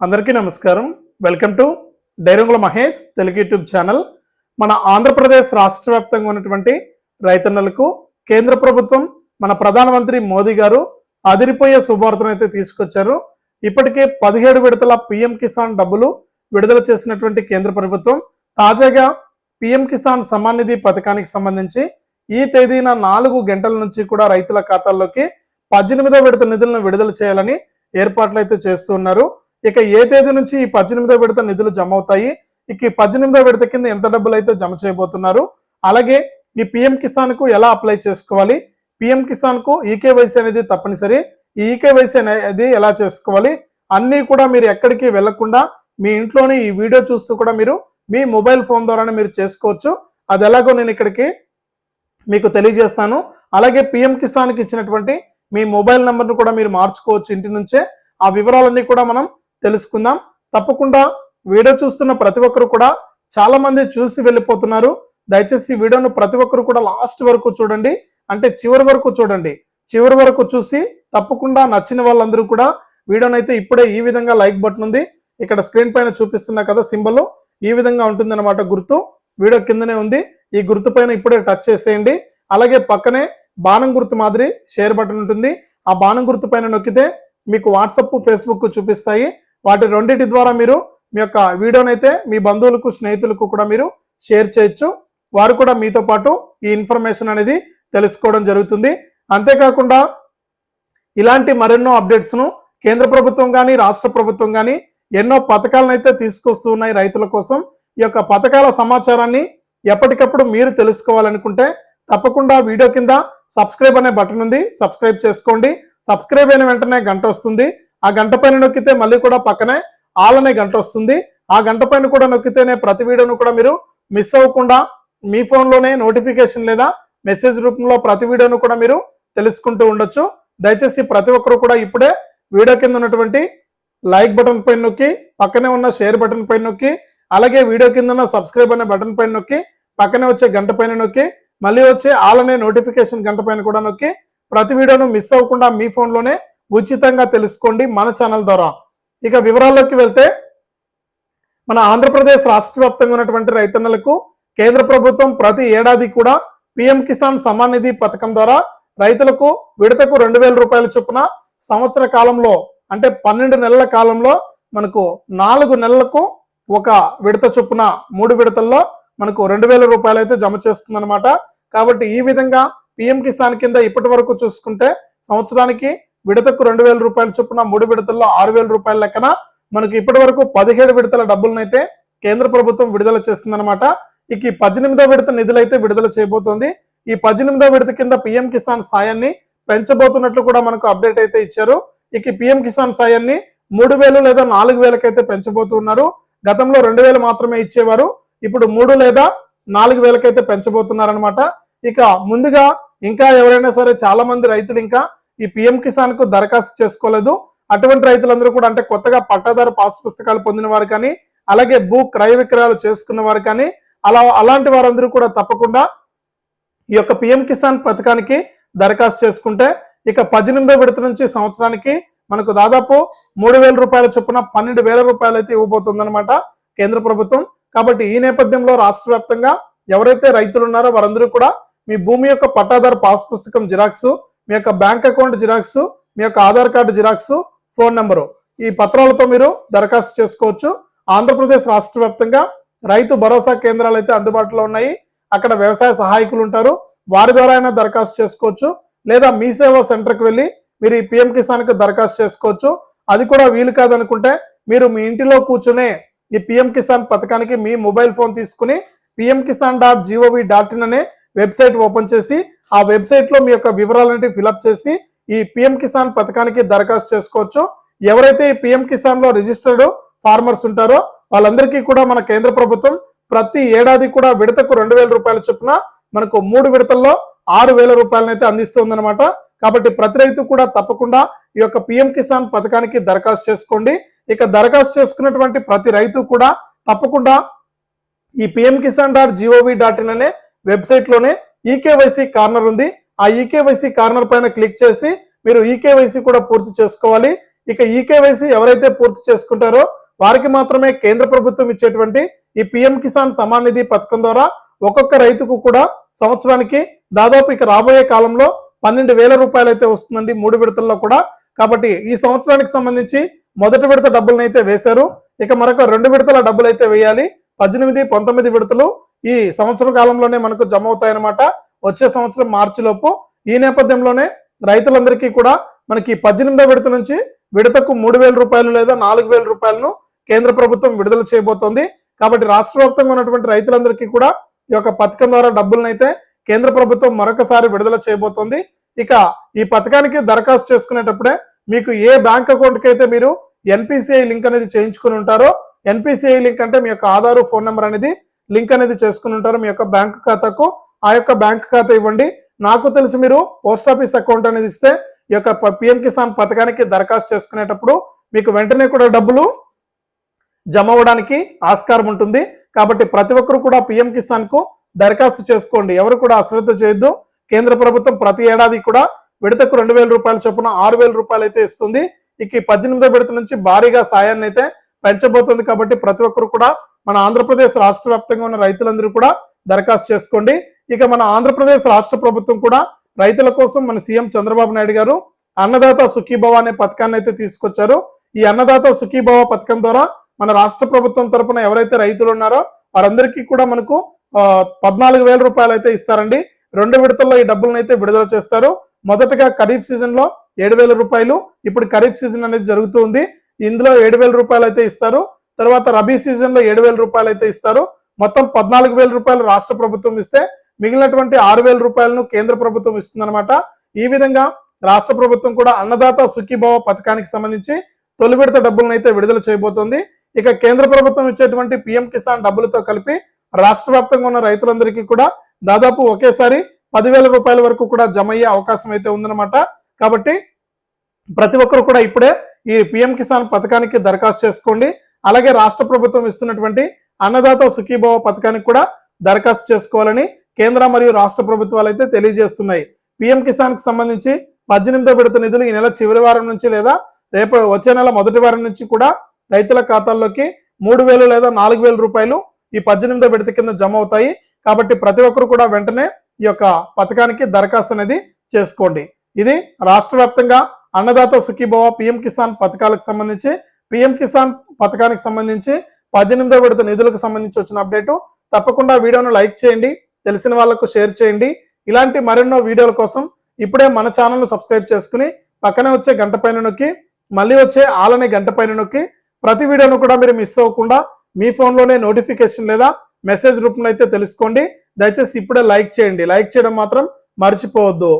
అందరికీ నమస్కారం. Welcome to Dairangula Mahesh Telugu YouTube channel. మన ఆంధ్రప్రదేశ్ రాష్ట్ర వ్యాప్తంగా ఉన్నటువంటి రైతన్నలకు కేంద్ర ప్రభుత్వం మన ప్రధానమంత్రి మోదీ గారు అదిరిపోయే శుభార్తను అయితే తీసుకొచ్చారు. ఇప్పటికే పదిహేడు విడతల పిఎం కిసాన్ డబ్బులు విడుదల చేసినటువంటి కేంద్ర ప్రభుత్వం తాజాగా పిఎం కిసాన్ సమ్మాన్ నిధి పథకానికి సంబంధించి ఈ తేదీన నాలుగు గంటల నుంచి కూడా రైతుల ఖాతాల్లోకి పద్దెనిమిదో విడత నిధులను విడుదల చేయాలని ఏర్పాట్లు అయితే చేస్తున్నారు ఇక ఏ తేదీ నుంచి ఈ పద్దెనిమిదో విడత నిధులు జమ అవుతాయి ఇక ఈ పద్దెనిమిదో విడత కింద ఎంత డబ్బులు అయితే జమ చేయబోతున్నారు? అలాగే ఈ పిఎం కిసాన్కు ఎలా అప్లై చేసుకోవాలి? పిఎం కిసాన్కు ఈకేవైసీ అనేది తప్పనిసరి. ఈ ఈకేవైసీ అనేది ఎలా చేసుకోవాలి? అన్నీ కూడా మీరు ఎక్కడికి వెళ్ళకుండా మీ ఇంట్లోనే ఈ వీడియో చూస్తూ కూడా మీరు మీ మొబైల్ ఫోన్ ద్వారానే మీరు చేసుకోవచ్చు. అది ఎలాగో నేను ఇక్కడికి మీకు తెలియజేస్తాను. అలాగే పిఎం కిసాన్కి ఇచ్చినటువంటి మీ మొబైల్ నెంబర్ను కూడా మీరు మార్చుకోవచ్చు ఇంటి నుంచే. ఆ వివరాలన్నీ కూడా మనం తెలుసుకుందాం. తప్పకుండా వీడియో చూస్తున్న ప్రతి ఒక్కరు కూడా చాలా మంది చూసి వెళ్ళిపోతున్నారు. దయచేసి వీడియోను ప్రతి ఒక్కరు కూడా లాస్ట్ వరకు చూడండి. అంటే చివరి వరకు చూడండి. చివరి వరకు చూసి తప్పకుండా నచ్చిన వాళ్ళందరూ కూడా వీడియోనైతే అయితే ఇప్పుడే ఈ విధంగా లైక్ బటన్ ఉంది. ఇక్కడ స్క్రీన్ పైన చూపిస్తున్నా కదా సింబల్ ఈ విధంగా ఉంటుంది గుర్తు. వీడియో కిందనే ఉంది. ఈ గుర్తు పైన ఇప్పుడే టచ్ చేసేయండి. అలాగే పక్కనే బాణం గుర్తు మాదిరి షేర్ బటన్ ఉంటుంది. ఆ బాణం గుర్తు పైన నొక్కితే మీకు వాట్సప్ ఫేస్బుక్ చూపిస్తాయి. వాటి రెండింటి ద్వారా మీరు మీ యొక్క వీడియోనైతే మీ బంధువులకు స్నేహితులకు కూడా మీరు షేర్ చేయొచ్చు. వారు కూడా మీతో పాటు ఈ ఇన్ఫర్మేషన్ అనేది తెలుసుకోవడం జరుగుతుంది. అంతేకాకుండా ఇలాంటి మరెన్నో అప్డేట్స్ను కేంద్ర ప్రభుత్వం కానీ రాష్ట్ర ప్రభుత్వం కానీ ఎన్నో పథకాలను అయితే తీసుకొస్తూ ఉన్నాయి రైతుల కోసం. ఈ యొక్క పథకాల సమాచారాన్ని ఎప్పటికప్పుడు మీరు తెలుసుకోవాలనుకుంటే తప్పకుండా వీడియో కింద సబ్స్క్రైబ్ అనే బటన్ ఉంది. సబ్స్క్రైబ్ చేసుకోండి. సబ్స్క్రైబ్ అయిన వెంటనే గంట వస్తుంది. ఆ గంట పైన నొక్కితే మళ్ళీ కూడా పక్కనే ఆల్ అనే గంట వస్తుంది. ఆ గంట పైన కూడా నొక్కితేనే ప్రతి వీడియోను కూడా మీరు మిస్ అవ్వకుండా మీ ఫోన్లోనే నోటిఫికేషన్ లేదా మెసేజ్ రూపంలో ప్రతి వీడియోను కూడా మీరు తెలుసుకుంటూ ఉండొచ్చు. దయచేసి ప్రతి ఒక్కరు కూడా ఇప్పుడే వీడియో కింద ఉన్నటువంటి లైక్ బటన్ పైన నొక్కి పక్కనే ఉన్న షేర్ బటన్ పైన నొక్కి అలాగే వీడియో కింద సబ్స్క్రైబ్ అనే బటన్ పైన నొక్కి పక్కనే వచ్చే గంట పైన నొక్కి మళ్ళీ వచ్చే ఆల్ అనే నోటిఫికేషన్ గంట పైన కూడా నొక్కి ప్రతి వీడియోను మిస్ అవ్వకుండా మీ ఫోన్లోనే ఉచితంగా తెలుసుకోండి మన ఛానల్ ద్వారా. ఇక వివరాల్లోకి వెళ్తే మన ఆంధ్రప్రదేశ్ రాష్ట్ర వ్యాప్తంగా ఉన్నటువంటి రైతన్నలకు కేంద్ర ప్రభుత్వం ప్రతి ఏడాది కూడా పిఎం కిసాన్ సమ్మాన్ నిధి పథకం ద్వారా రైతులకు విడతకు రెండు వేల రూపాయల చొప్పున సంవత్సర కాలంలో అంటే పన్నెండు నెలల కాలంలో మనకు నాలుగు నెలలకు ఒక విడత చొప్పున మూడు విడతల్లో మనకు రెండు వేల రూపాయలు అయితే జమ చేస్తుందన్నమాట. కాబట్టి ఈ విధంగా పిఎం కిసాన్ కింద ఇప్పటి వరకు చూసుకుంటే సంవత్సరానికి విడతకు రెండు వేల రూపాయల చొప్పున మూడు విడతల్లో ఆరు వేల రూపాయల లెక్కన మనకి ఇప్పటి వరకు పదిహేడు విడతల డబ్బులనైతే కేంద్ర ప్రభుత్వం విడుదల చేస్తుందన్నమాట. ఇక ఈ పద్దెనిమిదో విడత నిధులైతే విడుదల చేయబోతోంది. ఈ పద్దెనిమిదో విడత కింద పిఎం కిసాన్ సాయాన్ని పెంచబోతున్నట్లు కూడా మనకు అప్డేట్ అయితే ఇచ్చారు. ఇక పిఎం కిసాన్ సాయాన్ని మూడు వేలు లేదా నాలుగు వేలకైతే పెంచబోతున్నారు. గతంలో రెండు వేలు మాత్రమే ఇచ్చేవారు. ఇప్పుడు మూడు లేదా నాలుగు వేలకైతే పెంచబోతున్నారనమాట ఇక ముందుగా ఇంకా ఎవరైనా సరే చాలా మంది రైతులు ఇంకా ఈ పిఎం కిసాన్కు దరఖాస్తు చేసుకోలేదు. అటువంటి రైతులందరూ కూడా అంటే కొత్తగా పట్టాదారు పాస్ పుస్తకాలు పొందిన వారు కానీ అలాగే భూ క్రయ విక్రయాలు చేసుకున్న వారు కానీ అలా అలాంటి వారందరూ కూడా తప్పకుండా ఈ యొక్క పిఎం కిసాన్ పథకానికి దరఖాస్తు చేసుకుంటే ఇక పద్దెనిమిదో విడత నుంచి సంవత్సరానికి మనకు దాదాపు మూడు వేల రూపాయల చొప్పున పన్నెండు వేల రూపాయలు అయితే ఇవ్వబోతుందన్నమాట కేంద్ర ప్రభుత్వం. కాబట్టి ఈ నేపథ్యంలో రాష్ట్ర వ్యాప్తంగా ఎవరైతే రైతులు ఉన్నారో వారందరూ కూడా మీ భూమి యొక్క పట్టాదారు పాస్ పుస్తకం జిరాక్స్ మీ యొక్క బ్యాంక్ అకౌంట్ జిరాక్స్ మీ యొక్క Aadhaar card xerox phone number. ఈ పత్రాలతో మీరు దరఖాస్తు చేసుకోవచ్చు. ఆంధ్రప్రదేశ్ రాష్ట్ర వ్యాప్తంగా రైతు భరోసా కేంద్రాలు అయితే అందుబాటులో ఉన్నాయి. అక్కడ వ్యవసాయ సహాయకులు ఉంటారు. వారి ద్వారా అయినా దరఖాస్తు చేసుకోవచ్చు. లేదా మీ సేవా సెంటర్కి వెళ్ళి మీరు ఈ పిఎం కిసాన్కి దరఖాస్తు చేసుకోవచ్చు. అది కూడా వీలు కాదనుకుంటే మీరు మీ ఇంటిలో కూర్చునే ఈ పిఎం కిసాన్ పథకానికి మీ మొబైల్ ఫోన్ తీసుకుని PM Kisan dot G O V dot in అనే వెబ్సైట్ ఓపెన్ చేసి ఆ వెబ్సైట్లో మీ యొక్క వివరాలన్నిటి ఫిలప్ చేసి ఈ పిఎం కిసాన్ పథకానికి దరఖాస్తు చేసుకోవచ్చు. ఎవరైతే ఈ పిఎం కిసాన్లో రిజిస్టర్డ్ ఫార్మర్స్ ఉంటారో వాళ్ళందరికీ కూడా మన కేంద్ర ప్రభుత్వం ప్రతి ఏడాది కూడా విడతకు రెండు వేల రూపాయల చొప్పున మనకు మూడు విడతల్లో ఆరు వేల రూపాయలనైతే అయితే అందిస్తుందన్నమాట. కాబట్టి ప్రతి రైతు కూడా తప్పకుండా ఈ యొక్క పిఎం కిసాన్ పథకానికి దరఖాస్తు చేసుకోండి. ఇక దరఖాస్తు చేసుకున్నటువంటి ప్రతి రైతు కూడా తప్పకుండా ఈ PM Kisan dot G O V dot in అనే వెబ్సైట్లోనే ఈకేవైసీ కార్నర్ ఉంది. ఆ ఈకేవైసీ కార్నర్ పైన క్లిక్ చేసి మీరు ఈకేవైసీ కూడా పూర్తి చేసుకోవాలి. ఇక ఈ కేవైసీ ఎవరైతే పూర్తి చేసుకుంటారో వారికి మాత్రమే కేంద్ర ప్రభుత్వం ఇచ్చేటువంటి ఈ పిఎం కిసాన్ సమాన్ నిధి పథకం ద్వారా ఒక్కొక్క రైతుకు కూడా సంవత్సరానికి దాదాపు ఇక రాబోయే కాలంలో పన్నెండు వేల రూపాయలు అయితే వస్తుందండి మూడు విడతల్లో కూడా. కాబట్టి ఈ సంవత్సరానికి సంబంధించి మొదటి విడత డబ్బులను అయితే వేశారు. ఇక మరొక రెండు విడతల డబ్బులు అయితే వేయాలి. పద్దెనిమిది పంతొమ్మిది విడతలు ఈ సంవత్సర కాలంలోనే మనకు జమ అవుతాయన్నమాట. వచ్చే సంవత్సరం మార్చి లోపు ఈ నేపథ్యంలోనే రైతులందరికీ కూడా మనకి పద్దెనిమిదో విడత నుంచి విడతకు మూడు వేల రూపాయలు లేదా నాలుగు వేల రూపాయలను కేంద్ర ప్రభుత్వం విడుదల చేయబోతోంది. కాబట్టి రాష్ట్ర వ్యాప్తంగా ఉన్నటువంటి రైతులందరికీ కూడా ఈ యొక్క పథకం ద్వారా డబ్బులను అయితే కేంద్ర ప్రభుత్వం మరొకసారి విడుదల చేయబోతోంది. ఇక ఈ పథకానికి దరఖాస్తు చేసుకునేటప్పుడే మీకు ఏ బ్యాంక్ అకౌంట్కి అయితే మీరు ఎన్పిసిఐ లింక్ అనేది చేయించుకుని ఉంటారో ఎన్పిసిఐ లింక్ అంటే మీ యొక్క ఆధారు ఫోన్ నెంబర్ అనేది లింక్ అనేది చేసుకుని ఉంటారు. మీ యొక్క బ్యాంక్ ఖాతాకు ఆ యొక్క బ్యాంక్ ఖాతా ఇవ్వండి. నాకు తెలిసి మీరు పోస్ట్ ఆఫీస్ అకౌంట్ అనేది ఇస్తే ఈ యొక్క పిఎం కిసాన్ పథకానికి దరఖాస్తు చేసుకునేటప్పుడు మీకు వెంటనే కూడా డబ్బులు జమ అవ్వడానికి ఆస్కారం ఉంటుంది. కాబట్టి ప్రతి ఒక్కరు కూడా పిఎం కిసాన్కు దరఖాస్తు చేసుకోండి. ఎవరు కూడా అశ్రద్ధ చేయొద్దు. కేంద్ర ప్రభుత్వం ప్రతి ఏడాది కూడా విడతకు రెండు వేల రూపాయల చొప్పున ఆరు వేల రూపాయలు అయితే ఇస్తుంది. ఇక ఈ పద్దెనిమిదో విడత నుంచి భారీగా సాయాన్ని అయితే పెంచబోతుంది కాబట్టి ప్రతి ఒక్కరు కూడా మన ఆంధ్రప్రదేశ్ రాష్ట్ర వ్యాప్తంగా ఉన్న రైతులందరూ కూడా దరఖాస్తు చేసుకోండి. ఇక మన ఆంధ్రప్రదేశ్ రాష్ట్ర ప్రభుత్వం కూడా రైతుల కోసం మన సీఎం చంద్రబాబు నాయుడు గారు అన్నదాత సుఖీభవ అనే పథకాన్ని అయితే తీసుకొచ్చారు. ఈ అన్నదాత సుఖీభవ పథకం ద్వారా మన రాష్ట్ర ప్రభుత్వం తరపున ఎవరైతే రైతులు ఉన్నారో వారందరికీ కూడా మనకు పద్నాలుగు వేల రూపాయలు అయితే ఇస్తారండి. రెండు విడతల్లో ఈ డబ్బులను అయితే విడుదల చేస్తారు. మొదటగా ఖరీఫ్ సీజన్లో ఏడు వేల రూపాయలు. ఇప్పుడు ఖరీఫ్ సీజన్ అనేది జరుగుతుంది ఇందులో ఏడు వేల రూపాయలు అయితే ఇస్తారు. తర్వాత రబీ సీజన్లో ఏడు వేల రూపాయలు అయితే ఇస్తారు. మొత్తం పద్నాలుగు వేల రూపాయలు రాష్ట్ర ప్రభుత్వం ఇస్తే మిగిలినటువంటి ఆరు వేల రూపాయలను కేంద్ర ప్రభుత్వం ఇస్తుందన్నమాట. ఈ విధంగా రాష్ట్ర ప్రభుత్వం కూడా అన్నదాత సుఖీభావ పథకానికి సంబంధించి తొలి విడత డబ్బులను అయితే విడుదల చేయబోతోంది. ఇక కేంద్ర ప్రభుత్వం ఇచ్చేటువంటి పిఎం కిసాన్ డబ్బులతో కలిపి రాష్ట్ర వ్యాప్తంగా ఉన్న రైతులందరికీ కూడా దాదాపు ఒకేసారి పదివేల రూపాయల వరకు కూడా జమ అయ్యే అవకాశం అయితే ఉందన్నమాట. కాబట్టి ప్రతి ఒక్కరు కూడా ఇప్పుడే ఈ పిఎం కిసాన్ పథకానికి దరఖాస్తు చేసుకోండి. అలాగే రాష్ట్ర ప్రభుత్వం ఇస్తున్నటువంటి అన్నదాత సుఖీభావ పథకానికి కూడా దరఖాస్తు చేసుకోవాలని కేంద్ర మరియు రాష్ట్ర ప్రభుత్వాలు అయితే తెలియజేస్తున్నాయి. పిఎం కిసాన్కి సంబంధించి పద్దెనిమిదో విడత నిధులు ఈ నెల చివరి వారం నుంచి లేదా రేపు వచ్చే నెల మొదటి వారం నుంచి కూడా రైతుల ఖాతాల్లోకి మూడు వేలు లేదా నాలుగు వేల రూపాయలు ఈ పద్దెనిమిదో విడత కింద జమ అవుతాయి. కాబట్టి ప్రతి ఒక్కరు కూడా వెంటనే ఈ యొక్క పథకానికి దరఖాస్తు అనేది చేసుకోండి. ఇది రాష్ట్ర వ్యాప్తంగా అన్నదాత సుఖీభవ పిఎం కిసాన్ పథకాలకు సంబంధించి పిఎం కిసాన్ పథకానికి సంబంధించి పద్దెనిమిదో విడత నిధులకు సంబంధించి వచ్చిన అప్డేటు. తప్పకుండా వీడియోను లైక్ చేయండి తెలిసిన వాళ్ళకు షేర్ చేయండి. ఇలాంటి మరెన్నో వీడియోల కోసం ఇప్పుడే మన ఛానల్ను సబ్స్క్రైబ్ చేసుకుని పక్కనే వచ్చే గంట పైన నొక్కి మళ్ళీ వచ్చే ఆలనే గంట పైన నొక్కి ప్రతి వీడియోను కూడా మీరు మిస్ అవ్వకుండా మీ ఫోన్లోనే నోటిఫికేషన్ లేదా మెసేజ్ రూపంలో అయితే తెలుసుకోండి. దయచేసి ఇప్పుడే లైక్ చేయండి. లైక్ చేయడం మాత్రం మర్చిపోవద్దు.